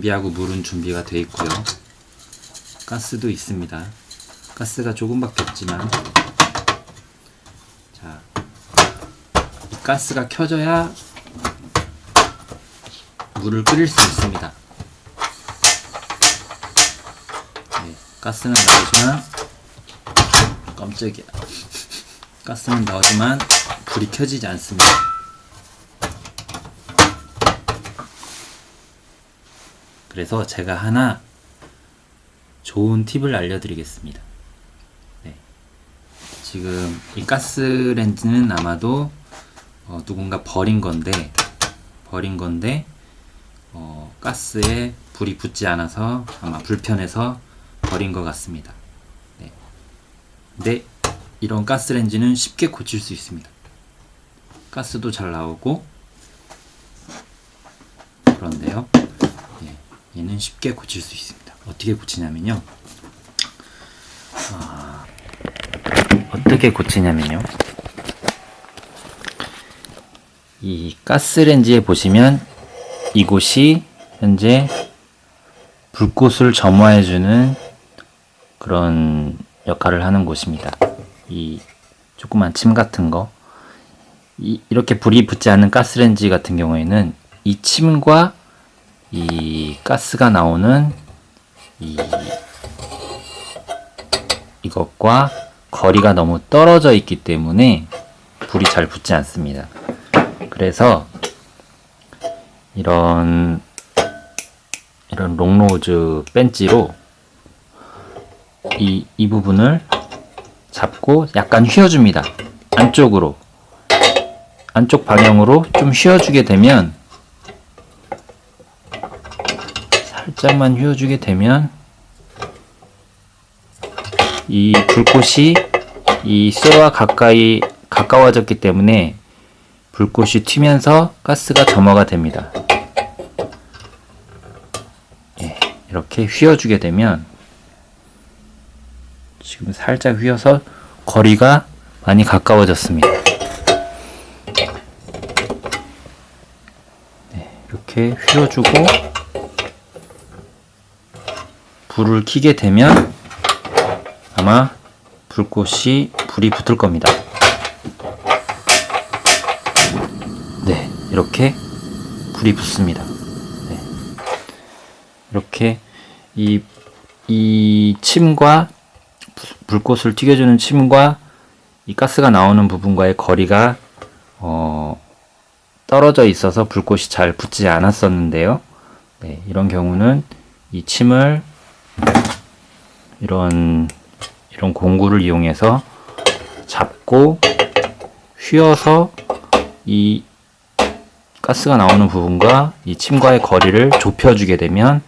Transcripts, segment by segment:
준비하고 물은 준비가 되어 있고요. 가스도 있습니다. 가스가 조금밖에 없지만 자, 이 가스가 켜져야 물을 끓일 수 있습니다. 네, 가스는 나오지만 깜짝이야. 가스는 나오지만 불이 켜지지 않습니다. 그래서 제가 하나 좋은 팁을 알려드리겠습니다. 네. 지금 이 가스렌지는 아마도 어, 누군가 버린 건데 버린 건데 어, 가스에 불이 붙지 않아서 아마 불편해서 버린 것 같습니다. 네. 근데 이런 가스렌지는 쉽게 고칠 수 있습니다. 가스도 잘 나오고 그런데요. 예, 얘는 쉽게 고칠 수 있습니다. 어떻게 고치냐면요. 아, 어떻게 고치냐면요. 이 가스렌지에 보시면 이곳이 현재 불꽃을 점화해주는 그런 역할을 하는 곳입니다. 이 조그만 침 같은 거. 이, 이렇게 불이 붙지 않는 가스렌지 같은 경우에는 이 침과 이 가스가 나오는 이 이것과 거리가 너무 떨어져 있기 때문에 불이 잘 붙지 않습니다. 그래서 이런 이런 롱로즈 벤치로 이, 이 부분을 잡고 약간 휘어줍니다. 안쪽으로. 안쪽 방향으로 좀 휘어주게 되면 살짝만 휘어주게 되면 이 불꽃이 이 쇠와 가까이 가까워졌기 때문에 불꽃이 튀면서 가스가 점화가 됩니다. 예, 이렇게 휘어주게 되면 지금 살짝 휘어서 거리가 많이 가까워졌습니다. 네, 이렇게 휘어주고 불을 켜게 되면 아마 불꽃이 불이 붙을 겁니다. 네, 이렇게 불이 붙습니다. 네. 이렇게 이, 이 침과 불꽃을 튀겨주는 침과 이 가스가 나오는 부분과의 거리가 어, 떨어져 있어서 불꽃이 잘 붙지 않았었는데요. 네, 이런 경우는 이 침을 이런 이런 공구를 이용해서 잡고 휘어서 이 가스가 나오는 부분과 이 침과의 거리를 좁혀주게 되면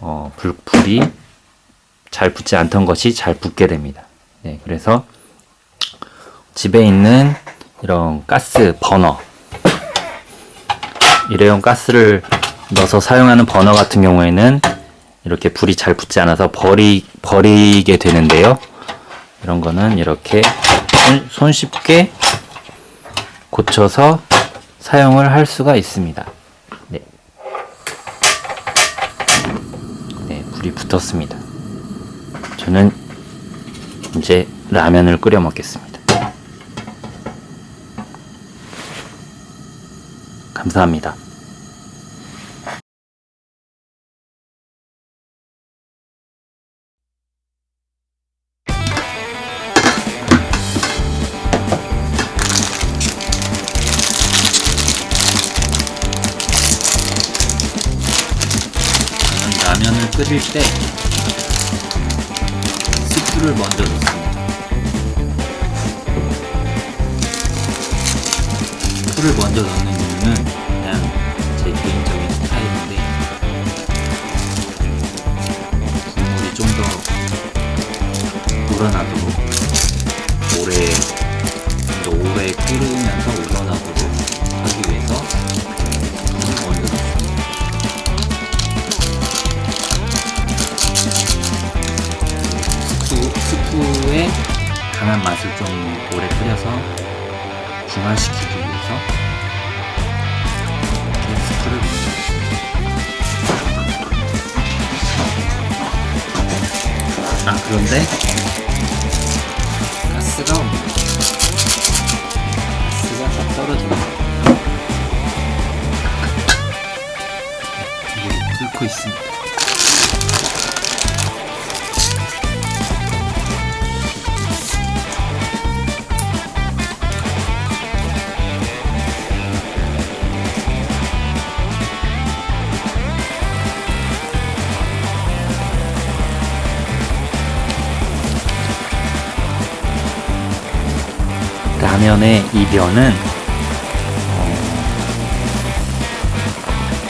어, 불, 불이 잘 붙지 않던 것이 잘 붙게 됩니다. 네, 그래서 집에 있는 이런 가스 버너 일회용 가스를 넣어서 사용하는 버너 같은 경우에는 이렇게 불이 잘 붙지 않아서 버리, 버리게 되는데요. 이런 거는 이렇게 손, 손쉽게 고쳐서 사용을 할 수가 있습니다. 네. 네, 불이 붙었습니다. 저는 이제 라면을 끓여 먹겠습니다. 감사합니다. 스프를 먼저 넣는 이유는 그냥 제 개인적인 스타일인데 국물이 좀 더 우러나도록 오래 좀더 오래 끓으면서 우러나도록 하기 위해서 스프를 먼저 넣습니다. 스프, 스프의 강한 맛을 좀 오래 끓여서 중화시키 그런데 라면의 이 면은 어,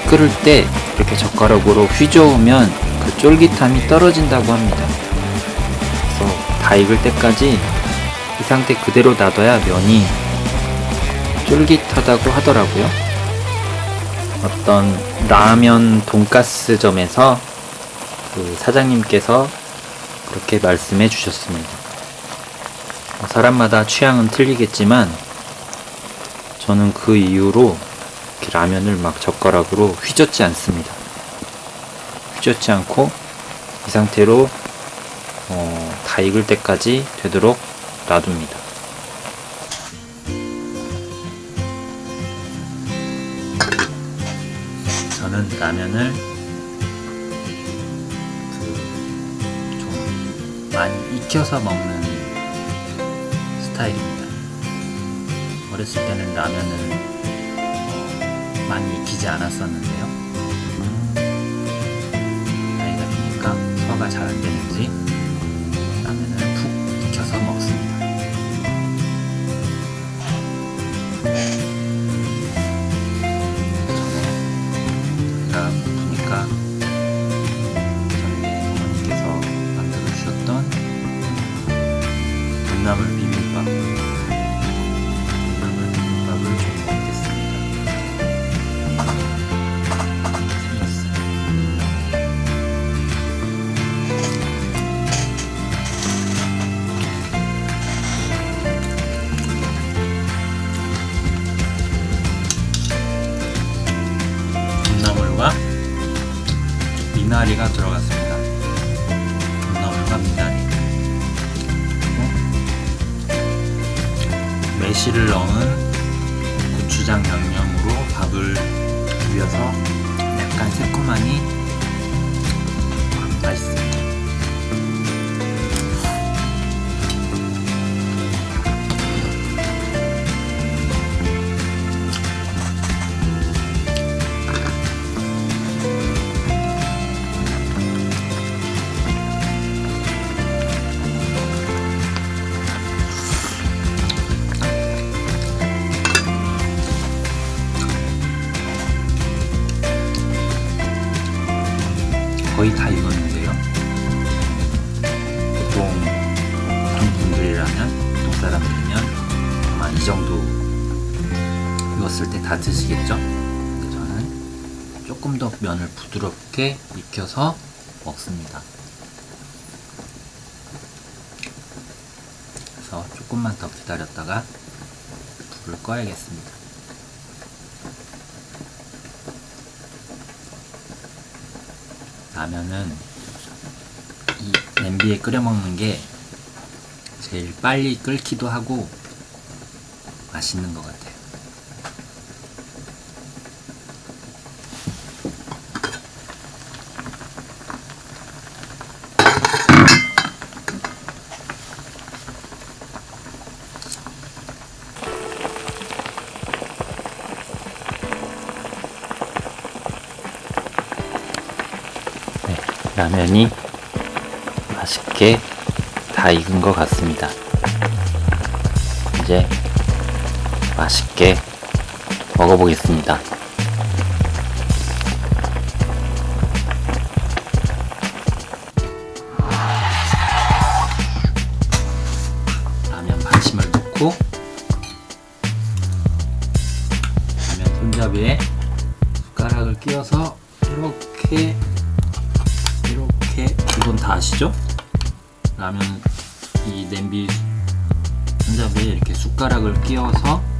끓을 때 이렇게 젓가락으로 휘저으면 그 쫄깃함이 떨어진다고 합니다. 그래서 다 익을 때까지 이 상태 그대로 놔둬야 면이 쫄깃하다고 하더라고요. 어떤 라면 돈가스점에서 그 사장님께서 그렇게 말씀해 주셨습니다. 어, 사람마다 취향은 틀리겠지만 저는 그 이후로 라면을 막 젓가락으로 휘젓지 않습니다. 휘젓지 않고 이 상태로 어, 다 익을 때까지 되도록 놔둡니다. 저는 라면을 그 좀 많이 익혀서 먹는 스타일입니다. 어렸을 때는 라면을 어, 많이 익히지 않았었는데요. 나이가 드니까 소화가 잘 안 되는지 라면을 이 정도 익었을 때 다 드시겠죠? 저는 조금 더 면을 부드럽게 익혀서 먹습니다. 그래서 조금만 더 기다렸다가 불을 꺼야겠습니다. 라면은 이 냄비에 끓여 먹는 게 제일 빨리 끓기도 하고 맛있는 것 같아요. 네, 라면이 맛있게 다 익은 것 같습니다. 이제 맛있게 먹어보겠습니다. 라면 반심을 넣고 라면 손잡이에 숟가락을 끼워서 이렇게 이렇게 이건 다 아시죠? 라면 이 냄비 손잡이에 이렇게 숟가락을 끼워서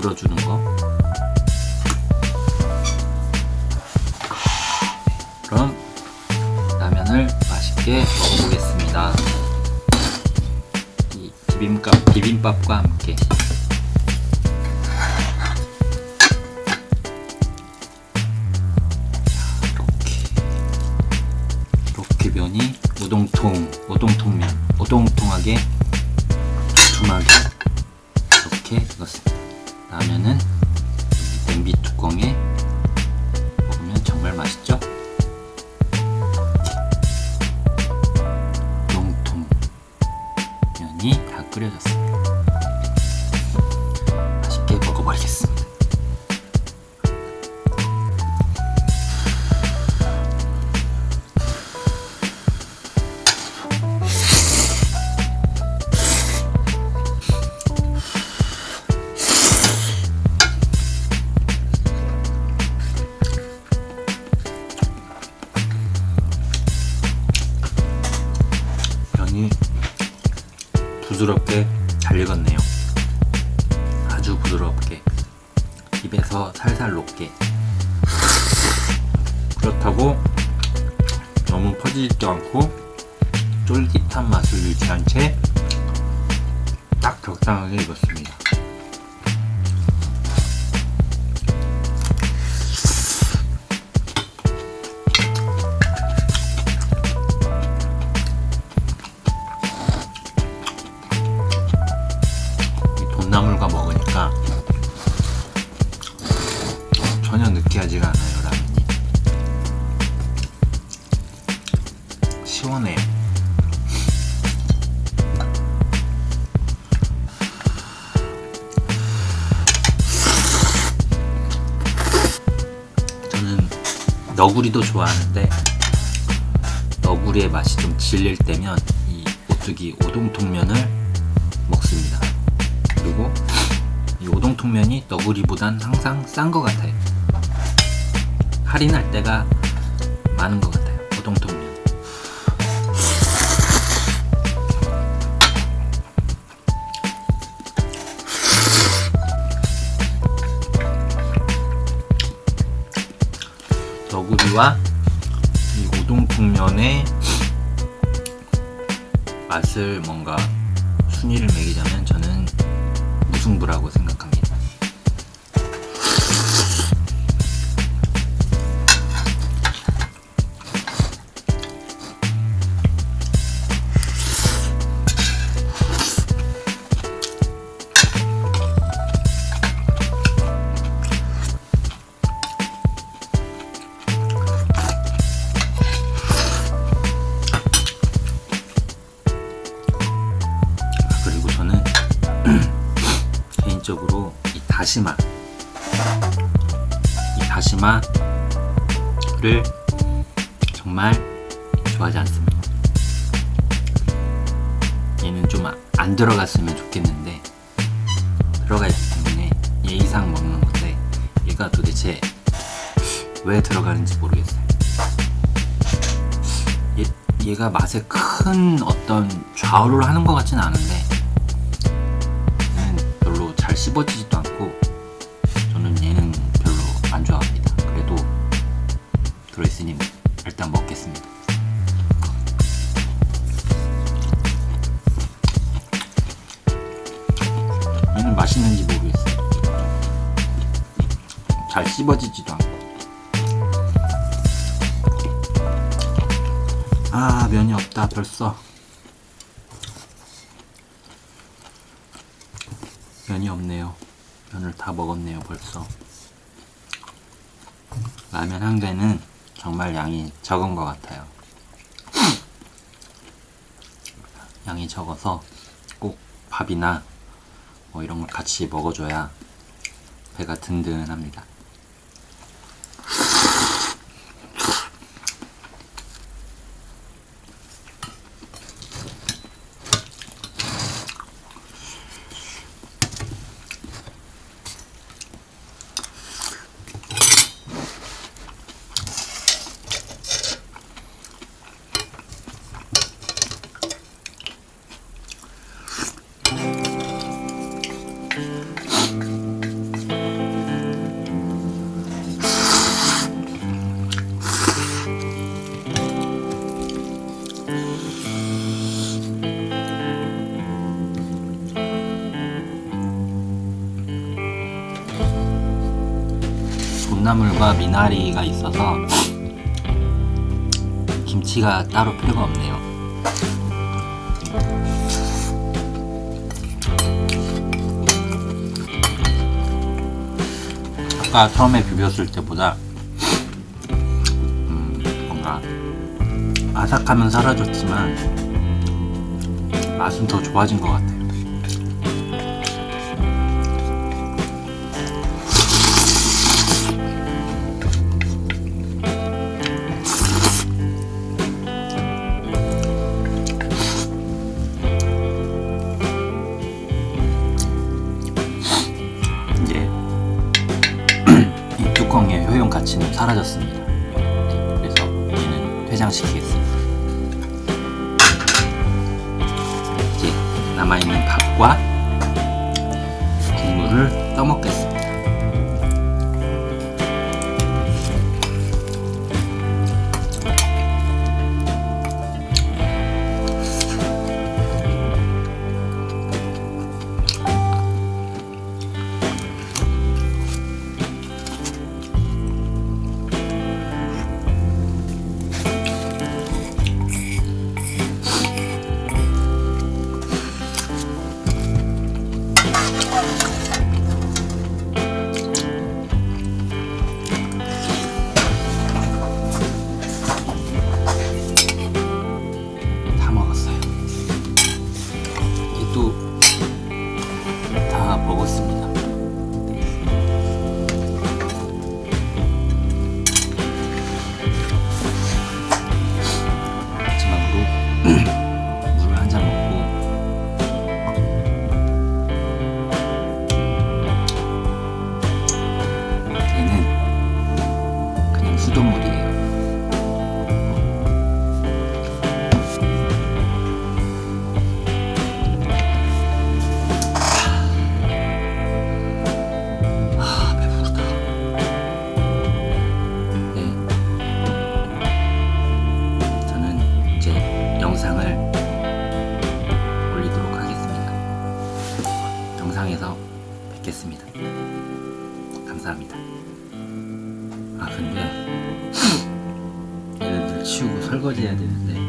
들어주는 거. 그럼 라면 면을 맛있게 먹어보겠습니다. 이 비빔밥, 비빔밥과 함께. 그렇다고 너무 퍼지지도 않고 쫄깃한 맛을 유지한 채 딱 적당하게 익었습니다. 시원해요 저는 너구리도 좋아하는데 너구리의 맛이 좀 질릴 때면 이 오뚜기 오동통면을 먹습니다. 그리고 이 오동통면이 너구리보단 항상 싼 것 같아요. 할인할 때가 많은 것 같아요. 너구리와 이 오동통면의 맛을 뭔가 순위를 매기자면 저는 무승부라고 생각합니다. 다시마 이 다시마를 정말 좋아하지 않습니다. 얘는 좀 안 들어갔으면 좋겠는데 들어가 있기 때문에 예의상 먹는 건데 얘가 도대체 왜 들어가는지 모르겠어요. 얘, 얘가 맛에 큰 어떤 좌우를 하는 것 같진 않은데 얘는 별로 잘 씹어지지도 않고 들어있으니 일단 먹겠습니다. 얘는 맛있는지 모르겠어요. 잘 씹어지지도 않고. 아 면이 없다 벌써 면이 없네요 면을 다 먹었네요 벌써 라면 한 개는 정말 양이 적은 것 같아요. 양이 적어서 꼭 밥이나 뭐 이런 걸 같이 먹어줘야 배가 든든합니다 콩나물과 미나리가 있어서 김치가 따로 필요가 없네요. 아까 처음에 비볐을 때보다 음, 뭔가 아삭함은 사라졌지만 맛은 더 좋아진 것 같아요. 사라졌습니다. 그래서 얘는 퇴장시키겠습니다. 이제 남아있는 밥과 설거지 해야 되는데